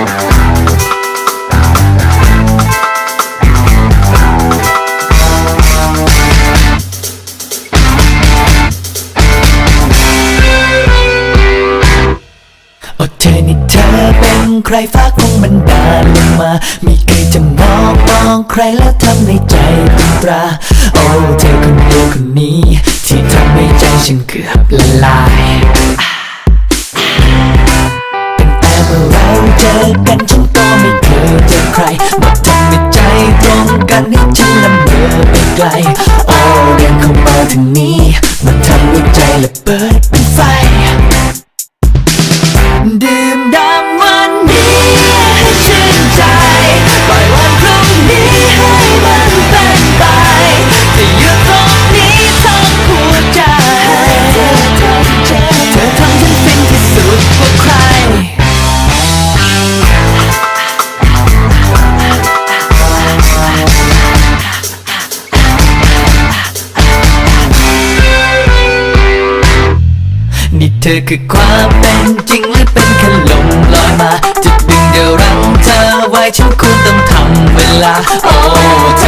เธอนเธอเป็นใครฟ้าคงมันดาลงมา ไม่เคยจะมองมองใครแล้วทำในใจเป็นตรา โอ้เธอคนเดียวคนนี้ ที่ทำให้ใจฉันเกือบละลาย กันฉันก็ไม่เคยเจอใครมาทำให้ใจตรงกันให้ฉันลำเมอไปไกลโอ้เรียนเข้ามาถึงนี้ มันทำให้ใจระเบิดเป็น เธอคือความเป็นจริงหรือเป็นแค่ลมลอยมา จะดึงเดียวรั้งเธอไว้ฉันคงต้องทำเวลา โอ้เธอ